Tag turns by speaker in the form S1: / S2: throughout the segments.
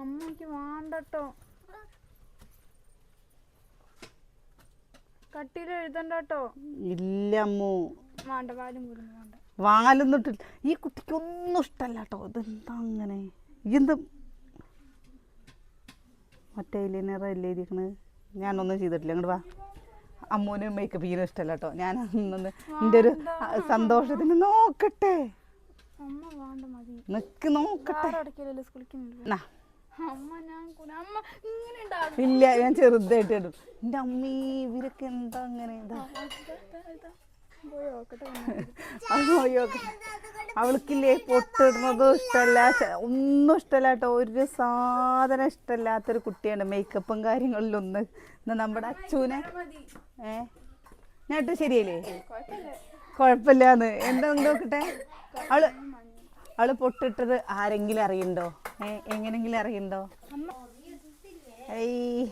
S1: അമ്മയ്ക്ക് വേണ്ടട്ടോ. കട്ടിയിൽ എഴുതണ്ടോ
S2: ഇല്ല അമ്മു.
S1: വേണ്ട വാലും കൂടുന്നു വേണ്ട.
S2: വാലൊന്നും ഈ കുട്ടിക്ക് ഒന്നും ഇഷ്ടമല്ല കേട്ടോ ഇതെന്താ അങ്ങനെ? എന്ത്? മറ്റേ ലൈനറ അല്ലേ എഴുതിക്കണത് ഞാനൊന്നും ചെയ്തിട്ടില്ല. ഇങ്ങോട്ട് വാ. അമ്മൂന് മേക്കപ്പ് ചെയ്യുന്ന ഇഷ്ടമല്ല കേട്ടോ ഞാൻ അന്നൊന്ന് എന്റെ ഒരു സന്തോഷത്തിന് നോക്കട്ടെ. നിക്ക് നോക്കട്ടെ.
S1: അമ്മ ഞാൻ കൂടെ അമ്മ ഇങ്ങനെ ഉണ്ടാകും
S2: ഇല്ല ഞാൻ ചെറുതായിട്ട് ഇടും. എന്റെ അമ്മീ ഇവരൊക്കെ എന്താ അങ്ങനെ? ഇതാ. അവൾക്കില്ലേ പൊട്ടിടുന്നതും ഇഷ്ടമല്ല. ഒന്നും ഇഷ്ടമല്ല കേട്ടോ. ഒരു സാധനം ഇഷ്ടമല്ലാത്തൊരു കുട്ടിയാണ് മേക്കപ്പും കാര്യങ്ങളിലൊന്ന് നമ്മുടെ അച്ഛനെ ഏ? ഞാൻ ഇട്ട് ശരിയല്ലേ? കുഴപ്പമില്ലാന്ന്. എന്താ നോക്കട്ടെ? അവൾ അവൾ പൊട്ടിട്ടത് ആരെങ്കിലും അറിയണ്ടോ? എങ്ങനെങ്കിലും അറിയണ്ടോ? ഏയ്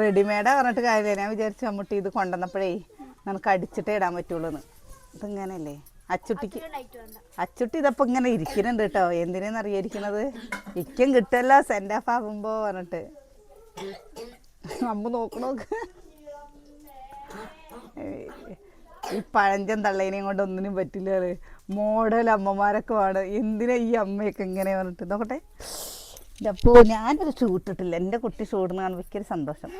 S2: റെഡിമെയ്ഡാ പറഞ്ഞിട്ട് കാര്യമില്ല. ഞാൻ വിചാരിച്ചു അമ്മൂട്ടി ഇത് കൊണ്ടുവന്നപ്പോഴേ നമുക്ക് അടിച്ചിട്ടേ ഇടാൻ പറ്റുള്ളൂ എന്ന് ഇതിങ്ങനല്ലേ അച്ചുട്ടിക്ക് അച്ചുട്ടി ഇതപ്പോ ഇങ്ങനെ ഇരിക്കുന്നുണ്ട് കേട്ടോ. എന്തിനാന്ന് അറിയാതിരിക്കണത്? ഇക്കും കിട്ടല്ല സെൻഡ് ഓഫ് ആകുമ്പോ പറഞ്ഞിട്ട്. അമ്മ നോക്കണോക്ക് ഈ പഴഞ്ചൻ തള്ളേനെയും കൊണ്ട് ഒന്നിനും പറ്റില്ല മോഡൽ അമ്മമാരൊക്കെ വേണം എന്തിനാ ഈ അമ്മയൊക്കെ ഇങ്ങനെ പറഞ്ഞിട്ട് നോക്കട്ടെ. അപ്പോ ഞാനൊരു ചൂട്ടിട്ടില്ല എന്റെ എന്റെ കുട്ടി ചൂടുന്നതാണ് എനിക്കൊരു സന്തോഷം.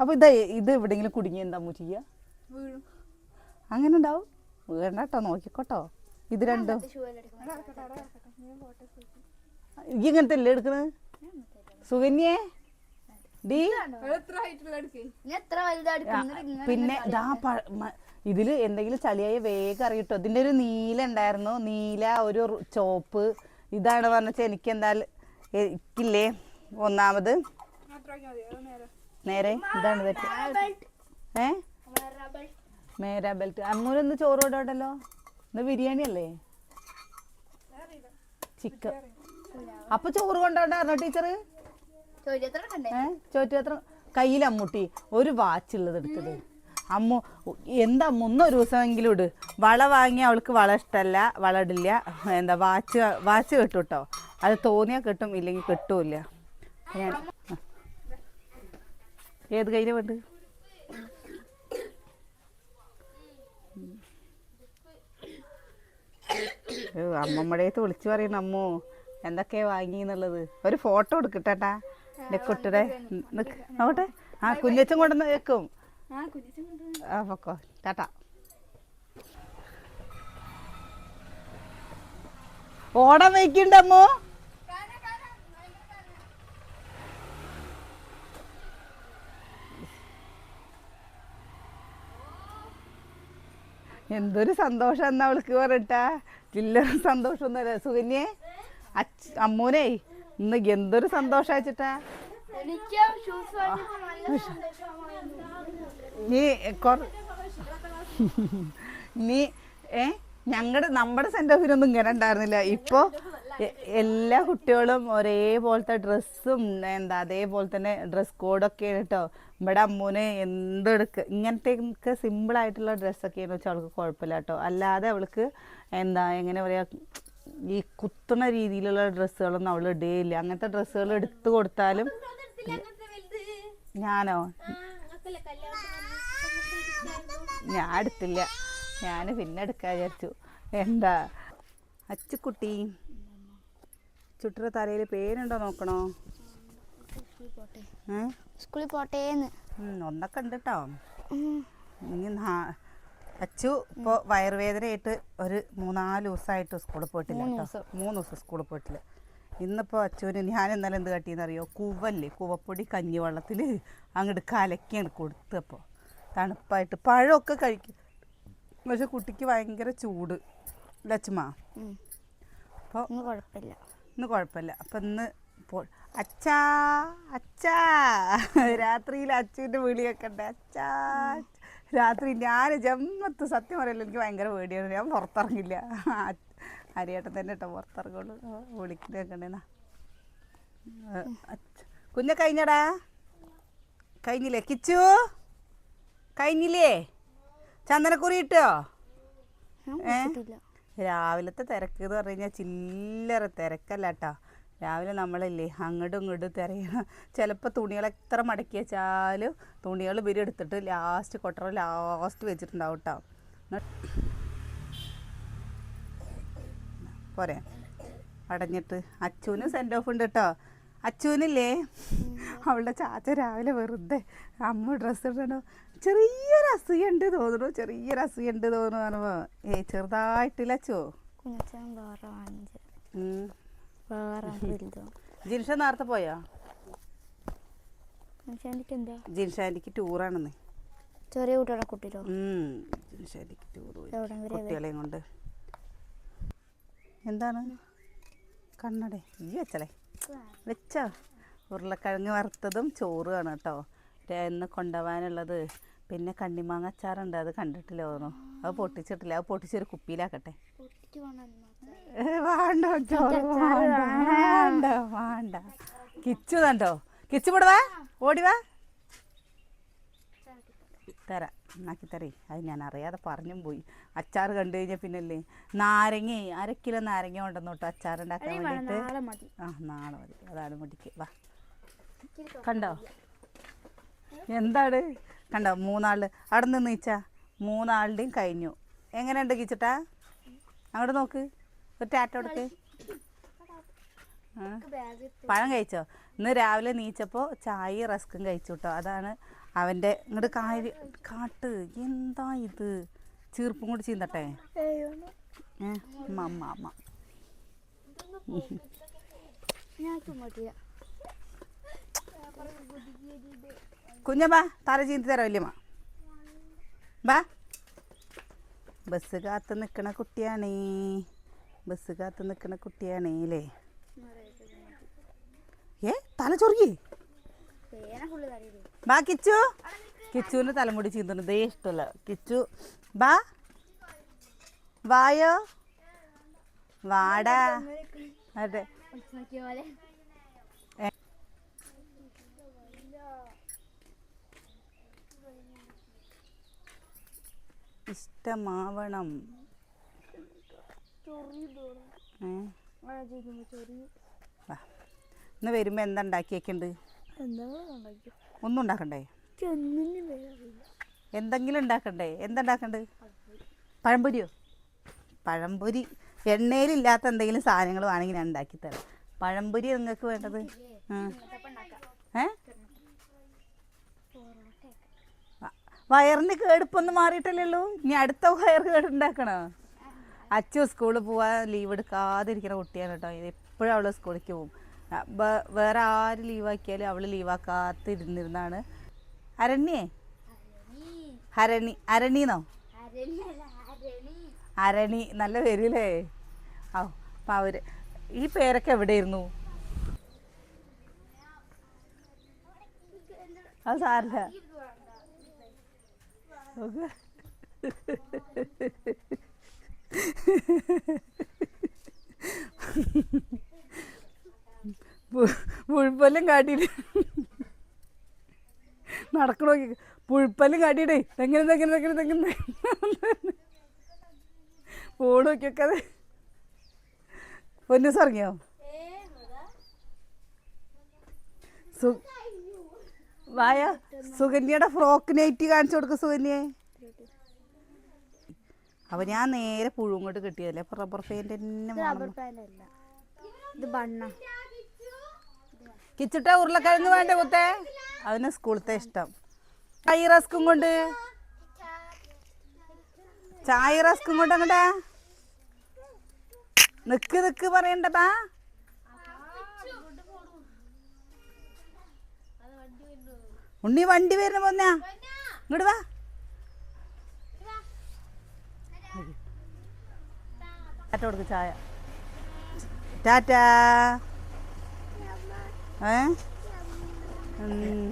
S2: അപ്പൊ ഇത് ഇത് എവിടെയെങ്കിലും കുടുങ്ങി എന്താ ചെയ്യുക അങ്ങനെ ഉണ്ടാവും. വേണ്ട കേട്ടോ നോക്കിക്കോട്ടോ. ഇത് രണ്ടും. ഇങ്ങനത്തെ അല്ലേ എടുക്കണത് സുകന്യേ? ഡീ പിന്നെ ദാ ഇതിൽ എന്തെങ്കിലും ചളിയായ വേഗം അറിയട്ടോ? ഇതിന്റെ ഒരു നീല ഉണ്ടായിരുന്നു. നീല ഒരു ചോപ്പ്. ഇതാണ് പറഞ്ഞാൽ എനിക്ക് എന്തായാലും എനിക്കില്ലേ ഒന്നാമത്.
S1: നേരെ.
S2: നേരെ ഇതാണ് ഏ? മേരാ ബെൽറ്റ്. അമ്മൂരൊന്ന് ചോറ് കൊണ്ടോട്ടല്ലോ ഇന്ന് ബിരിയാണി അല്ലേ? ചിക്കൻ. അപ്പൊ ചോറ് കൊണ്ടോണ്ടായിരുന്നോ ടീച്ചർ ചോറ്റുപാത്രം കയ്യിൽ അമ്മൂട്ടി ഒരു വാച്ച് ഉള്ളത് എടുത്തത്. അമ്മു എന്താ മുന്നൊരു ദിവസമെങ്കിലും ഇട്. വള വാങ്ങി അവൾക്ക് വള ഇഷ്ടമല്ല വള ഇടില്ല. എന്താ വാച്ച് വാച്ച് കിട്ടും കേട്ടോ അത് തോന്നിയാൽ കിട്ടും ഇല്ലെങ്കിൽ കിട്ടൂല ഞാൻ ഏത് കയ്യിലെ വേണ്ട അമ്മമ്മടേത്ത് വിളിച്ചു പറയുന്നു അമ്മു. എന്തൊക്കെയാ വാങ്ങി എന്നുള്ളത് ഒരു ഫോട്ടോ എടുക്കട്ടെട്ടാ. എന്റെ കുട്ടിയുടെ നോക്കട്ടെ ആ കുഞ്ഞച്ചൻ കൊണ്ടുവന്ന് വെക്കും.
S1: ആ
S2: പൊക്കോ. ടാറ്റാ. ഓടാൻ വയ്ക്കണ്ടമ്മോ എന്തൊരു സന്തോഷം എന്നാ അവൾക്ക് പറഞ്ഞിട്ടാ. ചില്ലറ സന്തോഷം ഒന്നുമല്ല സുകന്യെ അച്ഛ അമ്മൂനെ ഇന്ന് എന്തൊരു സന്തോഷം വെച്ചിട്ടാ നീ നീ ഏ ഞങ്ങളുടെ നമ്മുടെ സെന്റ് ഓഫിനൊന്നും ഇങ്ങനെ ഉണ്ടായിരുന്നില്ല. ഇപ്പോ എല്ലാ കുട്ടികളും ഒരേപോലത്തെ ഡ്രസ്സും എന്താ അതേപോലെ തന്നെ ഡ്രസ് കോഡൊക്കെയാണ് കേട്ടോ ഇവിടെ അമ്മൂന് എന്തെടുക്ക ഇങ്ങനത്തെ സിമ്പിൾ ആയിട്ടുള്ള ഡ്രസ്സൊക്കെയാണ് വെച്ചാൽ അവൾക്ക് കുഴപ്പമില്ല കേട്ടോ അല്ലാതെ അവൾക്ക് എന്താ എങ്ങനെ പറയാ ഈ കുത്തുന്ന രീതിയിലുള്ള ഡ്രസ്സുകളൊന്നും അവൾ ഇടുകയില്ല അങ്ങനത്തെ ഡ്രസ്സുകൾ എടുത്തു കൊടുത്താലും ഞാനോ? ഞാൻ എടുത്തില്ല. ഞാൻ പിന്നെ എടുക്കാൻ വിചാരിച്ചു. എന്താ? അച്ചുക്കുട്ടി ചുട്ടറ തലയിൽ പേരുണ്ടോ നോക്കണോ?
S3: സ്കൂളിൽ പോട്ടേന്ന്.
S2: ഒന്നൊക്കെ ഉണ്ട് കേട്ടോ ഇനി നാ- അച്ചു ഇപ്പോൾ വയറുവേദനയായിട്ട് ഒരു മൂന്നാൽ ദിവസമായിട്ട് സ്കൂളിൽ പോയിട്ടില്ല കേട്ടോ. മൂന്ന് ദിവസം സ്കൂളിൽ പോയിട്ടില്ല. ഇന്നിപ്പോൾ അച്ചുവിന് ഞാൻ ഇന്നലെ എന്ത് കാട്ടിയെന്നറിയോ കുവല്ലേ കുവപ്പൊടി കഞ്ഞിവെള്ളത്തിൽ അങ്ങോട്ട് കലക്കിയാണ് കൊടുത്തപ്പോൾ തണുപ്പായിട്ട്. പഴമൊക്കെ കഴിക്കും പക്ഷെ കുട്ടിക്ക് ഭയങ്കര ചൂട്. ലച്ചുമ്മ അപ്പോൾ
S3: കുഴപ്പമില്ല.
S2: ഇന്ന് കുഴപ്പമില്ല. അപ്പം ഇന്ന് ഇപ്പോൾ അച്ചാ അച്ഛാ രാത്രിയിൽ അച്ഛന്റെ വിളിയൊക്കെ ഉണ്ട്. അച്ഛാ രാത്രി ഞാൻ ജമ്മത്ത് സത്യം പറയല്ലോ എനിക്ക് ഭയങ്കര പേടിയാണ്. ഞാൻ പുറത്തിറങ്ങില്ല. അരിയേട്ടൻ തന്നെ കേട്ടോ പുറത്തിറങ്ങുള്ളൂ. വിളിക്കുന്നതൊക്കെ ഉണ്ടെന്നാ കുഞ്ഞ കഴിഞ്ഞടാ? കഴിഞ്ഞില്ലേ? കിച്ചു? കഴിഞ്ഞില്ലേ? ചന്ദനക്കുറി ഇട്ടോ? ഏ? രാവിലത്തെ തിരക്ക് എന്ന് പറഞ്ഞു കഴിഞ്ഞാൽ ചില്ലറ തിരക്കല്ല കേട്ടോ രാവിലെ നമ്മളില്ലേ അങ്ങോട്ടും ഇങ്ങോട്ടും തിരയണം ചിലപ്പോൾ തുണികൾ എത്ര മടക്കി വെച്ചാലും തുണികൾ വിരി എടുത്തിട്ട് ലാസ്റ്റ് കൊട്ടറ ലാസ്റ്റ് വെച്ചിട്ടുണ്ടാവും കേട്ടോ പോരെ. അടഞ്ഞിട്ട് അച്ചുവിന് സെൻഡ് ഓഫ് ഉണ്ട് കേട്ടോ അച്ചുവിനില്ലേ അവളുടെ ചാച്ച രാവിലെ വെറുതെ അമ്മ ഡ്രസ്സ് ഇടണോ? ചെറിയൊരു അസൂയുണ്ട് തോന്നുന്നു ചെറിയൊരു അസൂയുണ്ട് തോന്നുന്നു. പറഞ്ഞു ഏ ചെറുതായിട്ടില്ല അച്ചു ജിൻഷ നേരത്തെ പോയോ? ജിൻഷാൻഡിക്ക് ടൂറാണെന്ന്.
S3: ചെറിയ കുട്ടികളെ കുട്ടിയിലോ
S2: ജിൻഷാൻഡിക്ക് ടൂർ പോയി. കുട്ടികളെയും കൊണ്ട്. എന്താണ്? കണ്ണടേ ഈ വെച്ചളേ വെച്ചോ. ഉരുളക്കിഴങ്ങ് വറുത്തതും ആണ് കേട്ടോ. ഇന്ന് കൊണ്ടുപോകാനുള്ളത്. പിന്നെ കണ്ണിമാങ്ങ അച്ചാറുണ്ട് അത് കണ്ടിട്ടില്ല തോന്നുന്നു അത് പൊട്ടിച്ചിട്ടില്ല. അത് പൊട്ടിച്ചൊരു കുപ്പിയിലാക്കട്ടെ. വേണ്ട ചോറ് വേണ്ട. വേണ്ട. വേണ്ട കിച്ചു തണ്ടോ കിച്ചു ഇവിടെ ഓടിവാ തരാം എന്നാക്കി തരേ. അത് ഞാൻ അറിയാതെ പറഞ്ഞും പോയി. അച്ചാർ കണ്ടു കഴിഞ്ഞാൽ പിന്നല്ലേ. നാരങ്ങ അര കിലോ നാരങ്ങ ഉണ്ടെന്ന് തൊട്ട് അച്ചാർ ഉണ്ടാക്കാൻ വേണ്ടിയിട്ട്.
S3: നാളെ മതി.
S2: ആ നാളെ മതി. അതാണ് മുടിക്ക്. വാ. കണ്ടോ? എന്താണ്? കണ്ടോ? മൂന്നാൾ അവിടെ നിന്ന് നീച്ചാ. മൂന്നാളുടെയും കഴിഞ്ഞു. എങ്ങനെയുണ്ട് കിച്ചിട്ടാ? അങ്ങോട്ട് നോക്ക്. ഒരു ടാറ്റ കൊടുക്ക് പഴം കഴിച്ചോ? ഇന്ന് രാവിലെ നീച്ചപ്പോ ചായ റസ്കും കഴിച്ചു കേട്ടോ അതാണ് അവന്റെ ഇങ്ങോട്ട് കാര്യ കാട്ട്. എന്താ ഇത്? ചീർപ്പും കൂടി ചീന്തട്ടെ? അമ്മ അമ്മ അമ്മ കുഞ്ഞമ്മ തല ചീന്തി തരാം വല്യമ്മ. ബാ. ബസ് കാത്ത് നിൽക്കണ കുട്ടിയാണേ. ബസ് കാത്ത് നിൽക്കുന്ന കുട്ടിയാണേലേ. ഏ? തല ചൊറിയേ ബാ കിച്ചു. കിച്ചുവിന് തലമുടി ചീന്തുന്നു ദേ ഇഷ്ടമല്ല കിച്ചു ബാ. വായോ. വാടാ. അതെ. ഇഷ്ടമാവണം. ഇന്ന് വരുമ്പോൾ എന്താ ഉണ്ടാക്കിയേക്കുണ്ട്? ഒന്നും ഉണ്ടാക്കണ്ടേ? എന്തെങ്കിലും ഉണ്ടാക്കണ്ടേ? എന്താ പഴംപൊരിയോ? പഴംപൊരി. എണ്ണയിലില്ലാത്ത എന്തെങ്കിലും സാധനങ്ങൾ വേണമെങ്കിൽ ഞാൻ ഉണ്ടാക്കി തരാം. പഴംപൊരി നിങ്ങൾക്ക് വേണ്ടത്. ഏ? വയറിന് കേടുപ്പൊന്നും മാറിയിട്ടില്ലല്ലോ ഇനി അടുത്ത വയർ കേട് ഉണ്ടാക്കണോ? അച്ചു സ്കൂളിൽ പോവാൻ ലീവ് എടുക്കാതിരിക്കുന്ന കുട്ടിയാണ് കേട്ടോ. എപ്പോഴും അവൾ സ്കൂളിലേക്ക് പോകും. വേറെ ആര് ലീവാക്കിയാലും അവൾ ലീവാക്കാത്തിരുന്നിരുന്നാണ് അരണ്യേ? ഹരണി അരണിന്നോ അരണി നല്ല പേരില്ലേ? ആ അപ്പം അവർ ഈ പേരൊക്കെ എവിടെയിരുന്നു അത് സാറില്ല നോക്ക്. പുഴുപ്പല്ലും കാട്ടിയിട്ട് നടക്കണോ പുഴുപ്പല്ലും കാട്ടിയിട്ടേ തെങ്ങനെ തെങ്ങനെ തെങ്ങനെ തെങ്ങനെ അത്. പൊന്നൂസ് ഇറങ്ങിയോ? സു വായ? സുകന്യയുടെ ഫ്രോക്ക് നൈറ്റ് കാണിച്ചു കൊടുക്കും സുകന്യെ. അപ്പൊ ഞാൻ നേരെ പുഴുങ്ങോട്ട് കിട്ടിയതല്ലേ? റബ്ബർ പെയിന്റ് തന്നെ വേണം
S3: പാനല്ല ഇത് ബണ്ണ.
S2: കിച്ചിട്ട ഉരുളക്കിഴങ്ങ് വേണ്ട കുത്തേ അവന് സ്കൂളത്തെ ഇഷ്ടം. ചായ റസ്കും കൊണ്ട്. ചായ റസ്കും കൊണ്ട് അങ്ങടാ നിക്ക് നിക്ക് പറയണ്ടപ്പാ ഉണ്ണി വണ്ടി വരുന്ന പോന്നാ ഇങ്ങോട്ട് വാ. ടാറ്റ കൊടുക്ക് ചായ. ടാറ്റാ. ഏ? ഉം.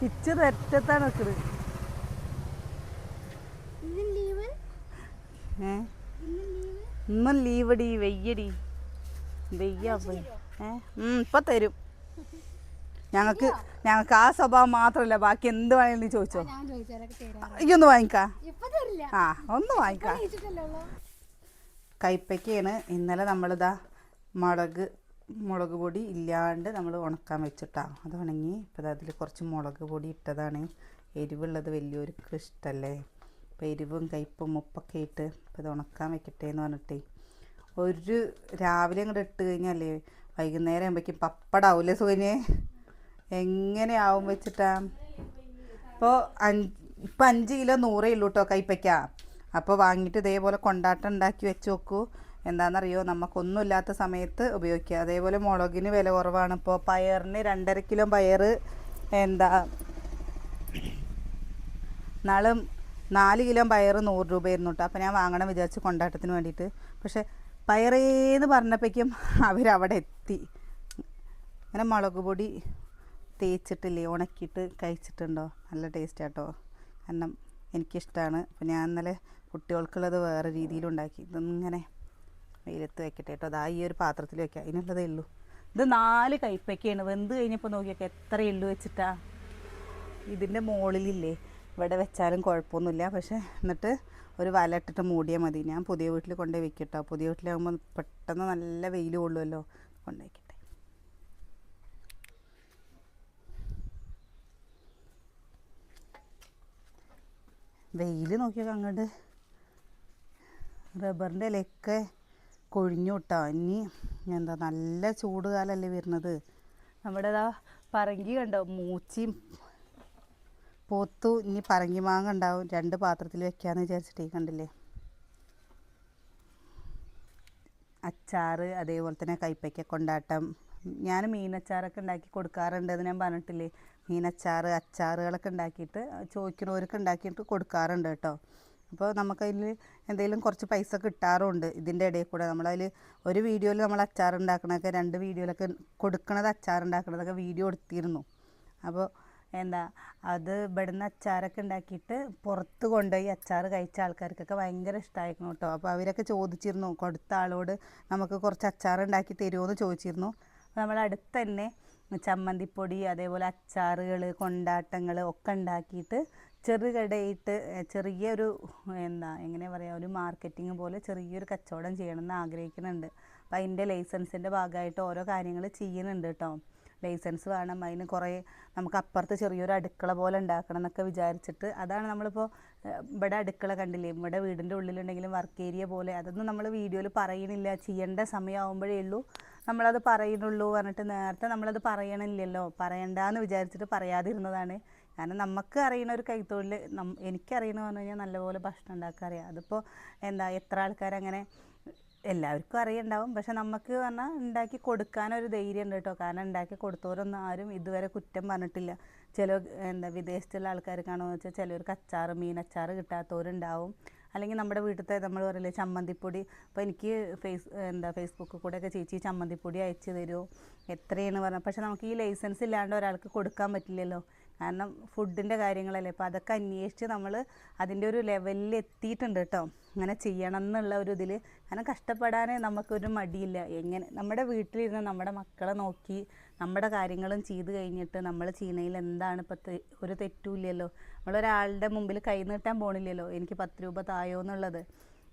S2: പിച്ച് തെറ്റത്താണ് നിൽക്കുന്നത്
S3: ഇന്നും
S2: ലീവടി വെയ്യടി വെയ്യ തരും. ഞങ്ങൾക്ക് ഞങ്ങൾക്ക് ആ സ്വഭാവം മാത്രമല്ല ബാക്കി എന്ത് വേണേലും നീ ചോദിച്ചോ. ഒന്ന് വാങ്ങിക്കാ. ആ ഒന്ന് വാങ്ങിക്കാ. കൈപ്പയ്ക്കാണ് ഇന്നലെ നമ്മളിതാ മുളക് മുളക് പൊടി ഇല്ലാണ്ട് നമ്മൾ ഉണക്കാൻ വെച്ചിട്ടാ. അത് ഉണങ്ങി ഇപ്പം അതിൽ കുറച്ച് മുളക് പൊടി ഇട്ടതാണ്. എരിവുള്ളത് വലിയൊരു ഇഷ്ടമല്ലേ അപ്പോൾ എരിവും കയ്പും ഉപ്പൊക്കെ ഇട്ട് ഇപ്പം ഇത് ഉണക്കാൻ വെക്കട്ടെ എന്ന് പറഞ്ഞിട്ടേ. ഒരു രാവിലെ അങ്ങോട്ട് ഇട്ട് കഴിഞ്ഞാലേ വൈകുന്നേരം ആകുമ്പോഴേക്കും പപ്പടാവൂലേ സുഖനെ എങ്ങനെയാവും വെച്ചിട്ടാ? ഇപ്പോൾ അഞ്ച് ഇപ്പം അഞ്ച് കിലോ നൂറേ ഉള്ളൂ കേട്ടോ കൈപ്പയ്ക്ക. അപ്പോൾ വാങ്ങിയിട്ട് ഇതേപോലെ കൊണ്ടാട്ടം ഉണ്ടാക്കി വെച്ച് നോക്കൂ. എന്താണെന്നറിയോ നമുക്കൊന്നുമില്ലാത്ത സമയത്ത് ഉപയോഗിക്കുക അതേപോലെ മുളകിന് വില കുറവാണ്. ഇപ്പോൾ പയറിന് രണ്ടര കിലോ പയർ എന്താ? നാളും നാല് കിലോ പയർ നൂറ് രൂപയായിരുന്നു കേട്ടോ അപ്പോൾ ഞാൻ വാങ്ങണം വിചാരിച്ച് കൊണ്ടാട്ടത്തിന് വേണ്ടിയിട്ട്. പക്ഷേ പയറേന്ന് പറഞ്ഞപ്പോഴേക്കും അവരവിടെ എത്തി. അങ്ങനെ മുളക് പൊടി തേച്ചിട്ടില്ലേ ഉണക്കിയിട്ട് കഴിച്ചിട്ടുണ്ടോ? നല്ല ടേസ്റ്റ് ആട്ടോ. കാരണം എനിക്കിഷ്ടമാണ് അപ്പോൾ ഞാൻ ഇന്നലെ കുട്ടികൾക്കുള്ളത് വേറെ രീതിയിലുണ്ടാക്കി ഇതൊന്നിങ്ങനെ വെയിലത്ത് വെക്കട്ടെ കേട്ടോ അതാ ഈ ഒരു പാത്രത്തിൽ വെക്കാം. അതിനുള്ളതേ ഉള്ളൂ. ഇത് നാല് കൈപ്പയ്ക്കാണ്. വെന്ത് കഴിഞ്ഞപ്പോൾ നോക്കിയൊക്കെ എത്ര എള്ളു വെച്ചിട്ടാ. ഇതിന്റെ മുകളിലില്ലേ ഇവിടെ വെച്ചാലും കുഴപ്പമൊന്നുമില്ല. പക്ഷേ എന്നിട്ട് ഒരു വല ഇട്ടിട്ട് മൂടിയാൽ മതി. ഞാൻ പുതിയ വീട്ടിൽ കൊണ്ടുപോയി വെക്കട്ടോ. പുതിയ വീട്ടിലാകുമ്പോൾ പെട്ടെന്ന് നല്ല വെയിൽ കൊള്ളുമല്ലോ. കൊണ്ടുപോയി വെക്കട്ടെ വെയിൽ നോക്കിയൊക്കെ അങ്ങോട്ട് റബ്ബറിന്റെ ഇലയൊക്കെ കൊഴിഞ്ഞു കേട്ടോ ഇനി എന്താ നല്ല ചൂട് കാലമല്ലേ വരുന്നത്. നമ്മുടെ ഇതാ പറങ്കി കണ്ടോ? മൂച്ചിയും പോത്തു ഇനി പറങ്കി മാങ്ങ ഉണ്ടാവും രണ്ട് പാത്രത്തിൽ വെക്കാന്ന് വിചാരിച്ചിട്ടേ കണ്ടില്ലേ? അച്ചാറ് അതേപോലെ തന്നെ കൈപ്പയ്ക്ക കൊണ്ടാട്ടം ഞാൻ മീനച്ചാറൊക്കെ ഉണ്ടാക്കി കൊടുക്കാറുണ്ട് എന്ന് ഞാൻ പറഞ്ഞിട്ടില്ലേ? മീനച്ചാറ് അച്ചാറുകളൊക്കെ ഉണ്ടാക്കിയിട്ട് ചോദിക്കുന്നവർക്ക് ഉണ്ടാക്കിയിട്ട് കൊടുക്കാറുണ്ട് കേട്ടോ. അപ്പോൾ നമുക്കതിൽ എന്തെങ്കിലും കുറച്ച് പൈസ കിട്ടാറുണ്ട്. ഇതിന്റെ ഇടയിൽ കൂടെ നമ്മളതിൽ ഒരു വീഡിയോയിൽ നമ്മൾ അച്ചാർ ഉണ്ടാക്കണതൊക്കെ രണ്ട് വീഡിയോയിലൊക്കെ കൊടുക്കണത് അച്ചാർ ഉണ്ടാക്കണതൊക്കെ വീഡിയോ എടുത്തിരുന്നു. അപ്പോൾ എന്താ അത് ഇവിടുന്ന് അച്ചാറൊക്കെ ഉണ്ടാക്കിയിട്ട് പുറത്ത് കൊണ്ടുപോയി അച്ചാർ കഴിച്ച ആൾക്കാർക്കൊക്കെ ഭയങ്കര ഇഷ്ടമായിരുന്നു കേട്ടോ. അപ്പോൾ അവരൊക്കെ ചോദിച്ചിരുന്നു കൊടുത്ത ആളോട് നമുക്ക് കുറച്ച് അച്ചാർ ഉണ്ടാക്കി തരുമോ ചോദിച്ചിരുന്നു. നമ്മൾ അടുത്ത് തന്നെ ചമ്മന്തിപ്പൊടി അതേപോലെ അച്ചാറുകൾ കൊണ്ടാട്ടങ്ങൾ ഒക്കെ ഉണ്ടാക്കിയിട്ട് ചെറുകടയിട്ട് ചെറിയൊരു എന്താ എങ്ങനെ പറയുക ഒരു മാർക്കറ്റിംഗ് പോലെ ചെറിയൊരു കച്ചവടം ചെയ്യണമെന്ന് ആഗ്രഹിക്കുന്നുണ്ട്. അപ്പം അതിന്റെ ലൈസൻസിന്റെ ഭാഗമായിട്ട് ഓരോ കാര്യങ്ങൾ ചെയ്യുന്നുണ്ട് കേട്ടോ. ലൈസൻസ് വേണം. അതിന് കുറേ നമുക്ക് അപ്പുറത്ത് ചെറിയൊരു അടുക്കള പോലെ ഉണ്ടാക്കണം എന്നൊക്കെ വിചാരിച്ചിട്ട് അതാണ് നമ്മളിപ്പോൾ ഇവിടെ അടുക്കള കണ്ടില്ലേ? ഇവിടെ വീടിന്റെ ഉള്ളിലുണ്ടെങ്കിലും വർക്ക് ഏരിയ പോലെ. അതൊന്നും നമ്മൾ വീഡിയോയിൽ പറയണില്ല. ചെയ്യേണ്ട സമയമാകുമ്പോഴേ ഉള്ളൂ. നമ്മളത് പറയുന്നുള്ളൂ പറഞ്ഞിട്ട് നേരത്തെ നമ്മളത് പറയണില്ലല്ലോ. പറയണ്ടെന്ന് വിചാരിച്ചിട്ട് പറയാതിരുന്നതാണ്. കാരണം നമുക്ക് അറിയുന്ന ഒരു കൈത്തൊഴിൽ നം എനിക്കറിയണമെന്ന് പറഞ്ഞു കഴിഞ്ഞാൽ നല്ലപോലെ ഭക്ഷണം ഉണ്ടാക്കാൻ അറിയാം അതിപ്പോൾ എന്താ എത്ര ആൾക്കാരങ്ങനെ എല്ലാവർക്കും അറിയണ്ടാവും. പക്ഷെ നമുക്ക് പറഞ്ഞാൽ ഉണ്ടാക്കി കൊടുക്കാനൊരു ധൈര്യം ഉണ്ട് കേട്ടോ കാരണം ഉണ്ടാക്കി കൊടുത്തവരൊന്നും ആരും ഇതുവരെ കുറ്റം പറഞ്ഞിട്ടില്ല. ചില എന്താ വിദേശത്തുള്ള ആൾക്കാർക്കാണോ വെച്ചാൽ ചിലവർക്ക് അച്ചാറ് അച്ചാർ കിട്ടാത്തവരുണ്ടാവും. അല്ലെങ്കിൽ നമ്മുടെ വീട്ടിലത്തെ നമ്മൾ പറയില്ലേ ചമ്മന്തിപ്പൊടി. അപ്പോൾ എനിക്ക് ഫേസ് എന്താ ഫേസ്ബുക്കിൽ ഒക്കെ ചേച്ചി ചമ്മന്തിപ്പൊടി അയച്ചു തരുമോ എത്രയാണ് പറഞ്ഞാൽ പക്ഷെ നമുക്ക് ഈ ലൈസൻസ് ഇല്ലാണ്ട് ഒരാൾക്ക് കൊടുക്കാൻ പറ്റില്ലല്ലോ. കാരണം ഫുഡിന്റെ കാര്യങ്ങളല്ലേ? അപ്പോൾ അതൊക്കെ അന്വേഷിച്ച് നമ്മൾ അതിന്റെ ഒരു ലെവലിൽ എത്തിയിട്ടുണ്ട് കേട്ടോ. അങ്ങനെ ചെയ്യണം എന്നുള്ള ഒരു ഇതിൽ കാരണം കഷ്ടപ്പെടാൻ നമുക്കൊരു മടിയില്ല. എങ്ങനെ നമ്മുടെ വീട്ടിലിരുന്ന് നമ്മുടെ മക്കളെ നോക്കി നമ്മുടെ കാര്യങ്ങളും ചെയ്ത് കഴിഞ്ഞിട്ട് നമ്മൾ ചെയ്യുന്നതിൽ എന്താണ് ഇപ്പോൾ ഒരു തെറ്റുമില്ലല്ലോ നമ്മളൊരാളുടെ മുമ്പിൽ കൈ നീട്ടാൻ പോണില്ലല്ലോ? എനിക്ക് പത്ത് രൂപ തായോ എന്നുള്ളത്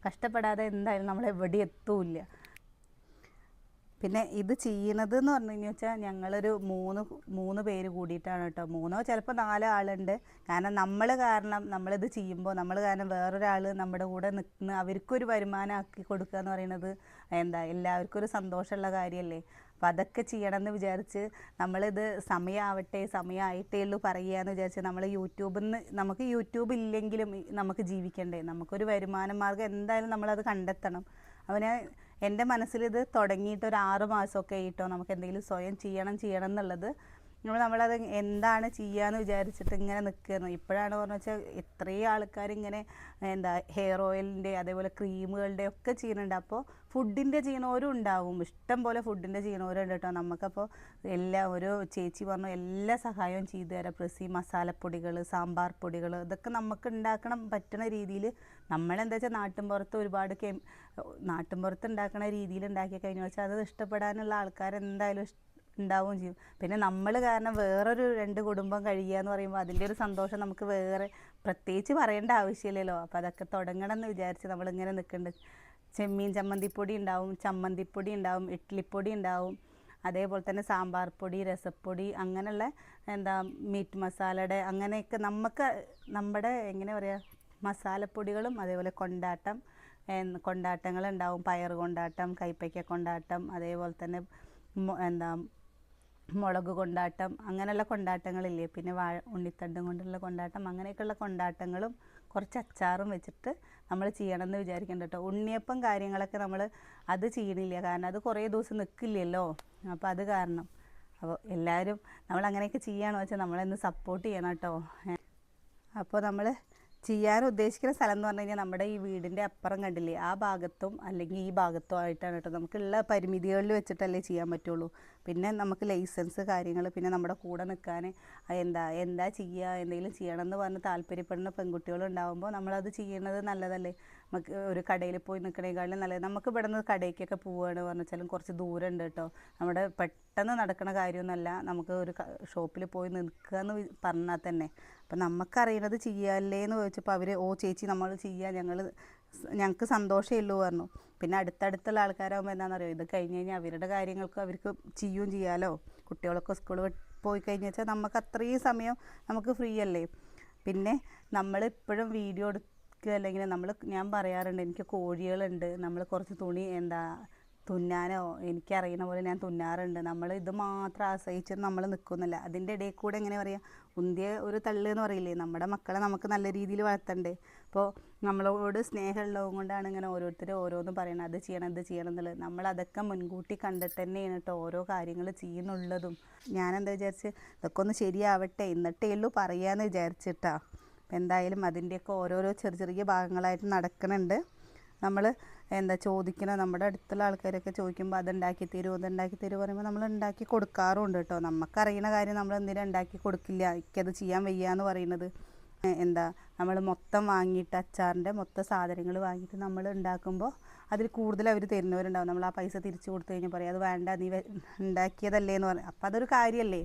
S2: കഷ്ടപ്പെടാതെ എന്തായാലും നമ്മൾ എവിടെ എത്തൂല്ല. പിന്നെ ഇത് ചെയ്യുന്നത് എന്ന് പറഞ്ഞു കഴിഞ്ഞാൽ വെച്ചാൽ ഞങ്ങളൊരു മൂന്ന് മൂന്ന് പേര് കൂടിയിട്ടാണ് കേട്ടോ. മൂന്നോ ചിലപ്പോൾ നാലോ ആളുണ്ട്. കാരണം നമ്മൾ കാരണം നമ്മളിത് ചെയ്യുമ്പോൾ നമ്മൾ കാരണം വേറൊരാൾ നമ്മുടെ കൂടെ നിൽക്കുന്ന അവർക്കൊരു വരുമാനം ആക്കി കൊടുക്കുക എന്ന് പറയുന്നത് എന്താ എല്ലാവർക്കും ഒരു സന്തോഷമുള്ള കാര്യമല്ലേ അപ്പോൾ അതൊക്കെ ചെയ്യണം എന്ന് വിചാരിച്ച് നമ്മളിത് സമയമാവട്ടെ സമയമായിട്ടേ ഉള്ളൂ പറയുക എന്ന് വിചാരിച്ച് നമ്മൾ യൂട്യൂബിൽ നിന്ന് നമുക്ക് യൂട്യൂബ് ഇല്ലെങ്കിലും നമുക്ക് ജീവിക്കണ്ടേ? നമുക്കൊരു വരുമാന മാർഗം എന്തായാലും നമ്മളത് കണ്ടെത്തണം. അവന് എന്റെ മനസ്സിൽ ഇത് തുടങ്ങിയിട്ട് ഒരു ആറ് മാസമൊക്കെ ആയിട്ടോ നമുക്ക് എന്തെങ്കിലും സ്വയം ചെയ്യണം ചെയ്യണം എന്നുള്ളത്. നമ്മൾ നമ്മളത് എന്താണ് ചെയ്യാന്ന് വിചാരിച്ചിട്ട് ഇങ്ങനെ നിൽക്കുന്നു ഇപ്പോഴാണ് പറഞ്ഞു വെച്ചാൽ ഇത്രയും ആൾക്കാർ ഇങ്ങനെ എന്താ ഹെയർ ഓയിലിന്റെ അതേപോലെ ക്രീമുകളുടെ ഒക്കെ ചെയ്യുന്നുണ്ട്. അപ്പോൾ ഫുഡിന്റെ ചെയ്യണവരും ഉണ്ടാവും. ഇഷ്ടം പോലെ ഫുഡിന്റെ ചെയ്യണവരുണ്ട് കേട്ടോ. നമുക്കപ്പോൾ എല്ലാ ഒരു ചേച്ചി പറഞ്ഞു എല്ലാ സഹായവും ചെയ്തു തരാം. പ്രസി മസാലപ്പൊടികൾ സാമ്പാർ പൊടികൾ ഇതൊക്കെ നമുക്ക് ഉണ്ടാക്കണം പറ്റുന്ന രീതിയിൽ നമ്മളെന്താ വെച്ചാൽ നാട്ടിൻപുറത്ത് ഒരുപാട് കെ നാട്ടിൻപുറത്ത് ഉണ്ടാക്കുന്ന രീതിയിൽ ഉണ്ടാക്കി കഴിഞ്ഞു വെച്ചാൽ അത് ഇഷ്ടപ്പെടാനുള്ള ആൾക്കാർ എന്തായാലും ഉണ്ടാവുകയും ചെയ്യും. പിന്നെ നമ്മൾ കാരണം വേറൊരു രണ്ട് കുടുംബം കഴിയുക എന്ന് പറയുമ്പോൾ അതിന്റെ ഒരു സന്തോഷം നമുക്ക് വേറെ പ്രത്യേകിച്ച് പറയേണ്ട ആവശ്യമില്ലല്ലോ. അപ്പോൾ അതൊക്കെ തുടങ്ങണം എന്ന് വിചാരിച്ച് നമ്മളിങ്ങനെ നിൽക്കുന്നുണ്ട് ചെമ്മീൻ ചമ്മന്തിപ്പൊടി ഉണ്ടാവും ചമ്മന്തിപ്പൊടി ഉണ്ടാവും ഇഡ്ഡലിപ്പൊടി ഉണ്ടാവും അതേപോലെ തന്നെ സാമ്പാർ പൊടി രസപ്പൊടി അങ്ങനെയുള്ള എന്താ മീറ്റ് മസാലയുടെ അങ്ങനെയൊക്കെ നമുക്ക് നമ്മുടെ എങ്ങനെ പറയുക മസാലപ്പൊടികളും അതേപോലെ കൊണ്ടാട്ടം കൊണ്ടാട്ടങ്ങൾ ഉണ്ടാവും പയർ കൊണ്ടാട്ടം കൈപ്പയ്ക്ക കൊണ്ടാട്ടം അതേപോലെ തന്നെ എന്താ മുളക് കൊണ്ടാട്ടം അങ്ങനെയുള്ള കൊണ്ടാട്ടങ്ങളില്ലേ? പിന്നെ വാഴ ഉണ്ണിത്തണ്ടും കൊണ്ടുള്ള കൊണ്ടാട്ടം അങ്ങനെയൊക്കെയുള്ള കൊണ്ടാട്ടങ്ങളും കുറച്ച് അച്ചാറും വെച്ചിട്ട് നമ്മൾ ചെയ്യണമെന്ന് വിചാരിക്കേണ്ട കേട്ടോ. ഉണ്ണിയപ്പം കാര്യങ്ങളൊക്കെ നമ്മൾ അത് ചെയ്യണില്ല. കാരണം അത് കുറേ ദിവസം നിൽക്കില്ലല്ലോ അപ്പോൾ അത് കാരണം. അപ്പോൾ എല്ലാവരും നമ്മൾ അങ്ങനെയൊക്കെ ചെയ്യുകയാണെന്ന് വെച്ചാൽ നമ്മളെന്ന് സപ്പോർട്ട് ചെയ്യണം കേട്ടോ. അപ്പോൾ നമ്മൾ ചെയ്യാൻ ഉദ്ദേശിക്കുന്ന സ്ഥലം എന്ന് പറഞ്ഞു കഴിഞ്ഞാൽ നമ്മുടെ ഈ വീടിന്റെ അപ്പുറം കണ്ടില്ലേ? ആ ഭാഗത്തും അല്ലെങ്കിൽ ഈ ഭാഗത്തും ആയിട്ടാണ് കേട്ടോ നമുക്കുള്ള പരിമിതികളിൽ വെച്ചിട്ടല്ലേ ചെയ്യാൻ പറ്റുള്ളൂ. പിന്നെ നമുക്ക് ലൈസൻസ് കാര്യങ്ങൾ പിന്നെ നമ്മുടെ കൂടെ നിൽക്കാൻ എന്താ എന്താ ചെയ്യുക എന്തെങ്കിലും ചെയ്യണം എന്ന് പറഞ്ഞ് താല്പര്യപ്പെടുന്ന പെൺകുട്ടികളുണ്ടാകുമ്പോൾ നമ്മളത് ചെയ്യുന്നത് നല്ലതല്ലേ? നമുക്ക് ഒരു കടയിൽ പോയി നിൽക്കണേക്കാളും നല്ലത്. നമുക്ക് ഇവിടെ നിന്ന് കടയ്ക്കൊക്കെ പോവുകയാണ് പറഞ്ഞാലും കുറച്ച് ദൂരം ഉണ്ട് കേട്ടോ. നമ്മുടെ പെട്ടെന്ന് നടക്കുന്ന കാര്യമൊന്നുമല്ല. നമുക്ക് ഒരു ഷോപ്പിൽ പോയി നിൽക്കുക എന്ന് പറഞ്ഞാൽ തന്നെ. അപ്പം നമുക്കറിയണത് ചെയ്യാല്ലേ എന്ന് ചോദിച്ചപ്പോൾ അവർ ഓ ചേച്ചി നമ്മൾ ചെയ്യുക ഞങ്ങൾ ഞങ്ങൾക്ക് സന്തോഷമേ പറഞ്ഞു. പിന്നെ അടുത്തടുത്തുള്ള ആൾക്കാരാകുമ്പോൾ എന്താണെന്നറിയോ? ഇത് കഴിഞ്ഞ് കഴിഞ്ഞാൽ അവരുടെ കാര്യങ്ങൾക്ക് അവർക്ക് ചെയ്യുകയും ചെയ്യാലോ. കുട്ടികളൊക്കെ സ്കൂളിൽ പോയി കഴിഞ്ഞാൽ നമുക്ക് അത്രയും സമയം നമുക്ക് ഫ്രീ അല്ലേ? പിന്നെ നമ്മൾ ഇപ്പോഴും വീഡിയോ എടുക്കുക അല്ലെങ്കിൽ നമ്മൾ ഞാൻ പറയാറുണ്ട് എനിക്ക് കോഴികളുണ്ട്. നമ്മൾ കുറച്ച് തുണി എന്താ തുന്നാനോ എനിക്കറിയുന്ന പോലെ ഞാൻ തുന്നാറുണ്ട്. നമ്മൾ ഇത് മാത്രം ആശ്രയിച്ച് നമ്മൾ നിൽക്കുന്നില്ല അതിന്റെ ഇടയിൽ കൂടെ എങ്ങനെ പറയുക ഉന്തിയ ഒരു തള്ളു എന്ന് പറയില്ലേ? നമ്മുടെ മക്കളെ നമുക്ക് നല്ല രീതിയിൽ വളർത്തണ്ടേ? അപ്പോൾ നമ്മളോട് സ്നേഹമുള്ളത് കൊണ്ടാണ് ഇങ്ങനെ ഓരോരുത്തർ ഓരോന്നും പറയണം അത് ചെയ്യണം ഇത് ചെയ്യണം എന്നുള്ളത്. നമ്മൾ അതൊക്കെ മുൻകൂട്ടി കണ്ടിട്ട് തന്നെയാണ് കേട്ടോ ഓരോ കാര്യങ്ങൾ ചെയ്യുന്നുള്ളതും. ഞാനെന്താ വിചാരിച്ച്? ഇതൊക്കെ ഒന്ന് ശരിയാവട്ടെ. എന്നിട്ടേ ഉള്ളൂ പറയാമെന്ന് വിചാരിച്ചിട്ടാ. അപ്പം എന്തായാലും അതിന്റെയൊക്കെ ഓരോരോ ചെറിയ ചെറിയ ഭാഗങ്ങളായിട്ട് നടക്കുന്നുണ്ട്. നമ്മൾ എന്താ ചോദിക്കണ നമ്മുടെ അടുത്തുള്ള ആൾക്കാരൊക്കെ ചോദിക്കുമ്പോൾ അതുണ്ടാക്കി തരുമോ അതുണ്ടാക്കി തരുമോ പറയുമ്പോൾ നമ്മൾ ഉണ്ടാക്കി കൊടുക്കാറുണ്ട് കേട്ടോ. നമുക്കറിയുന്ന കാര്യം നമ്മൾ എന്തിനാ ഉണ്ടാക്കി കൊടുക്കില്ല? എനിക്കത് ചെയ്യാൻ വയ്യ എന്ന് പറയുന്നത്. എന്താ നമ്മൾ മൊത്തം വാങ്ങിയിട്ട് അച്ചാറിന്റെ മൊത്തം സാധനങ്ങൾ വാങ്ങിയിട്ട് നമ്മൾ ഉണ്ടാക്കുമ്പോൾ അതിൽ കൂടുതൽ അവർ തരുന്നവരുണ്ടാവും. നമ്മൾ ആ പൈസ തിരിച്ചു കൊടുത്തു കഴിഞ്ഞാൽ പറയും അത് വേണ്ട നീ ഉണ്ടാക്കിയതല്ലേ എന്ന് പറയും. അപ്പോൾ അതൊരു കാര്യമല്ലേ?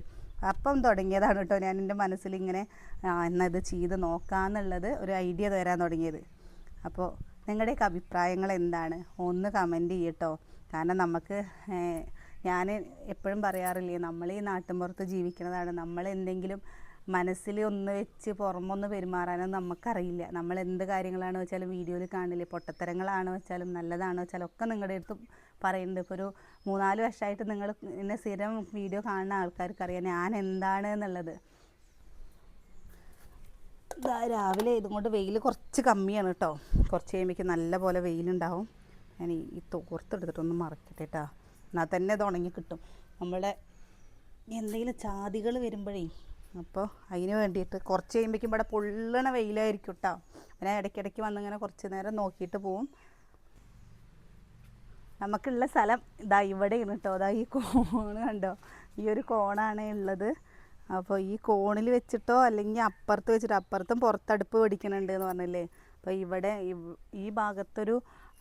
S2: അപ്പം തുടങ്ങിയതാണ് കേട്ടോ ഞാൻ എന്റെ മനസ്സിൽ ഇങ്ങനെ ആ, എന്നാ ഇത് ചെയ്ത് നോക്കാമെന്നുള്ളത് ഒരു ഐഡിയ തരാൻ തുടങ്ങിയത്. അപ്പോൾ നിങ്ങളുടെയൊക്കെ അഭിപ്രായങ്ങൾ എന്താണ്? ഒന്ന് കമന്റ് ചെയ്യട്ടോ കാരണം നമുക്ക് ഞാൻ എപ്പോഴും പറയാറില്ലേ നമ്മൾ ഈ നാട്ടിൻപുറത്ത് ജീവിക്കുന്നതാണ്. നമ്മൾ എന്തെങ്കിലും മനസ്സിൽ ഒന്ന് വെച്ച് പുറമൊന്ന് പെരുമാറാനൊന്നും നമുക്കറിയില്ല. നമ്മൾ എന്ത് കാര്യങ്ങളാണ് വെച്ചാലും വീഡിയോയിൽ കാണില്ലേ? പൊട്ടത്തരങ്ങളാണ് വെച്ചാലും നല്ലതാണ് വെച്ചാലും ഒക്കെ നിങ്ങളുടെ അടുത്ത് പറയുന്നുണ്ട്. ഇപ്പോൾ ഒരു മൂന്നാൽ വർഷമായിട്ട് നിങ്ങൾ എന്നെ സ്ഥിരം വീഡിയോ കാണുന്ന ആൾക്കാർക്ക് അറിയാം ഞാൻ എന്താണ് എന്നുള്ളത്. രാവിലെ ഇതുകൊണ്ട് വെയിൽ കുറച്ച് കമ്മിയാണ് കേട്ടോ. കുറച്ച് കഴിയുമ്പോൾ നല്ല പോലെ വെയിലുണ്ടാവും. ഞാൻ ഈ തോർത്തെടുത്തിട്ടൊന്ന് മറക്കട്ടെ കേട്ടോ എന്നാൽ തന്നെ ഇത് ഉണങ്ങി കിട്ടും. നമ്മുടെ എന്തെങ്കിലും ചാതികൾ വരുമ്പോഴേ അപ്പോൾ അതിന് വേണ്ടിയിട്ട് കുറച്ച് കഴിയുമ്പോഴേക്കും ഇവിടെ പൊള്ളണ വെയിലായിരിക്കും കേട്ടോ പിന്നെ ഇടയ്ക്കിടയ്ക്ക് വന്നിങ്ങനെ കുറച്ച് നേരം നോക്കിയിട്ട് പോവും. നമുക്കുള്ള സ്ഥലം ഇതാ ഇവിടെ കേട്ടോ അതാ ഈ കോണ് കണ്ടോ? ഈ ഒരു കോണാണ് ഉള്ളത്. അപ്പോൾ ഈ കോണിൽ വെച്ചിട്ടോ അല്ലെങ്കിൽ അപ്പുറത്ത് വെച്ചിട്ട് അപ്പുറത്തും പുറത്തടുപ്പ് പിടിക്കുന്നുണ്ട് എന്ന് പറഞ്ഞില്ലേ? അപ്പോൾ ഇവിടെ ഈ ഭാഗത്തൊരു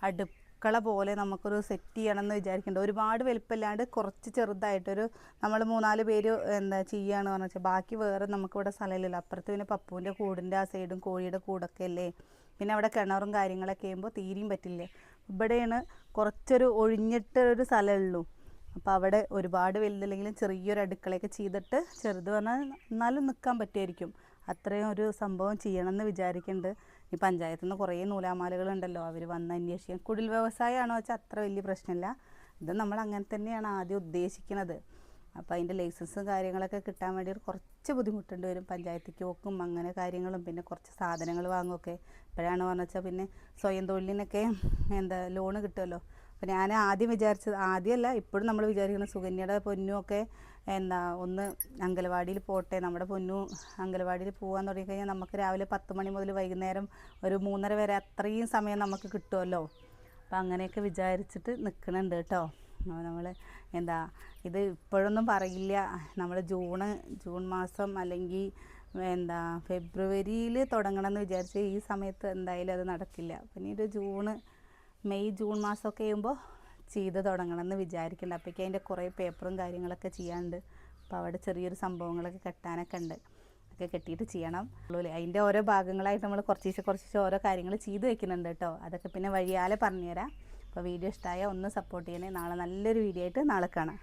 S2: അടുക്കള പോലെ നമുക്കൊരു സെറ്റ് ചെയ്യണം എന്ന് വിചാരിക്കുന്നുണ്ട് ഒരുപാട് വലുപ്പമില്ലാണ്ട് കുറച്ച് ചെറുതായിട്ടൊരു നമ്മൾ മൂന്നാൽ പേര് എന്താ ചെയ്യുകയാണ് പറഞ്ഞു വെച്ചാൽ ബാക്കി വേറെ നമുക്കിവിടെ സ്ഥലമില്ലല്ലോ. അപ്പുറത്ത് പിന്നെ പപ്പുവിന്റെ കൂടിന്റെ ആ സൈഡും കോഴിയുടെ കൂടൊക്കെ അല്ലേ? പിന്നെ അവിടെ കിണറും കാര്യങ്ങളൊക്കെ ആകുമ്പോൾ തീരെയും പറ്റില്ലേ? ഇവിടെയാണ് കുറച്ചൊരു ഒഴിഞ്ഞിട്ട് ഒരു സ്ഥലമുള്ളൂ. അപ്പോൾ അവിടെ ഒരുപാട് വലുതല്ലെങ്കിലും ചെറിയൊരു അടുക്കളയൊക്കെ ചെയ്തിട്ട് ചെറുത് പറഞ്ഞാൽ എന്നാലും നിൽക്കാൻ പറ്റുമായിരിക്കും. അത്രയും ഒരു സംഭവം ചെയ്യണമെന്ന് വിചാരിക്കുന്നുണ്ട്. ഈ പഞ്ചായത്തിൽ നിന്ന് കുറേ നൂലാമാലകളുണ്ടല്ലോ അവർ വന്ന് അന്വേഷിക്കാൻ. കുടിൽ വ്യവസായമാണോ വെച്ചാൽ അത്ര വലിയ പ്രശ്നമില്ല. ഇത് നമ്മൾ അങ്ങനെ തന്നെയാണ് ആദ്യം ഉദ്ദേശിക്കുന്നത്. അപ്പോൾ അതിന്റെ ലൈസൻസും കാര്യങ്ങളൊക്കെ കിട്ടാൻ വേണ്ടി കുറച്ച് ബുദ്ധിമുട്ടുണ്ട്. വരും പഞ്ചായത്ത് പോക്കും അങ്ങനെ കാര്യങ്ങളും പിന്നെ കുറച്ച് സാധനങ്ങൾ വാങ്ങുമൊക്കെ ഇപ്പോഴാണ് പറഞ്ഞാൽ പിന്നെ സ്വയം തൊഴിലിനൊക്കെ എന്താ ലോണ് കിട്ടുമല്ലോ അപ്പോൾ ഞാൻ ആദ്യം വിചാരിച്ചത് ആദ്യമല്ല ഇപ്പോഴും നമ്മൾ വിചാരിക്കുന്ന സുകന്യയുടെ പൊന്നുമൊക്കെ എന്താ ഒന്ന് അങ്കലവാടിയിൽ പോട്ടെ നമ്മുടെ പൊന്നു അങ്കലവാടിയിൽ പോകാൻ തുടങ്ങിക്കഴിഞ്ഞാൽ നമുക്ക് രാവിലെ പത്ത് മണി മുതൽ വൈകുന്നേരം ഒരു മൂന്നര വരെ അത്രയും സമയം നമുക്ക് കിട്ടുമല്ലോ അപ്പം അങ്ങനെയൊക്കെ വിചാരിച്ചിട്ട് നിൽക്കുന്നുണ്ട് കേട്ടോ. നമ്മൾ എന്താ ഇത് ഇപ്പോഴൊന്നും പറയില്ല. നമ്മൾ ജൂണ് ജൂൺ മാസം അല്ലെങ്കിൽ എന്താ ഫെബ്രുവരിയിൽ തുടങ്ങണം എന്ന് വിചാരിച്ച് ഈ സമയത്ത് എന്തായാലും അത് നടക്കില്ല. പിന്നെ ഒരു ജൂണ് മെയ് ജൂൺ മാസമൊക്കെ ആകുമ്പോൾ ചെയ്ത് തുടങ്ങണം എന്ന് വിചാരിക്കുന്നുണ്ട് അപ്പോഴേക്കും അതിന്റെ കുറേ പേപ്പറും കാര്യങ്ങളൊക്കെ ചെയ്യാണ്ട് അപ്പോൾ അവിടെ ചെറിയൊരു സംഭവങ്ങളൊക്കെ കെട്ടാനൊക്കെ ഉണ്ട് ഒക്കെ കെട്ടിയിട്ട് ചെയ്യണം. അതിന്റെ ഓരോ ഭാഗങ്ങളായിട്ട് നമ്മൾ കുറച്ച് കുറച്ച് ഓരോ കാര്യങ്ങൾ ചെയ്ത് വെക്കുന്നുണ്ട് കേട്ടോ അതൊക്കെ പിന്നെ വഴിയാലെ പറഞ്ഞുതരാം അപ്പോൾ വീഡിയോ ഇഷ്ടമായ ഒന്ന് സപ്പോർട്ട് ചെയ്യണേ. നാളെ നല്ലൊരു വീഡിയോ ആയിട്ട് നാളെ കാണാം.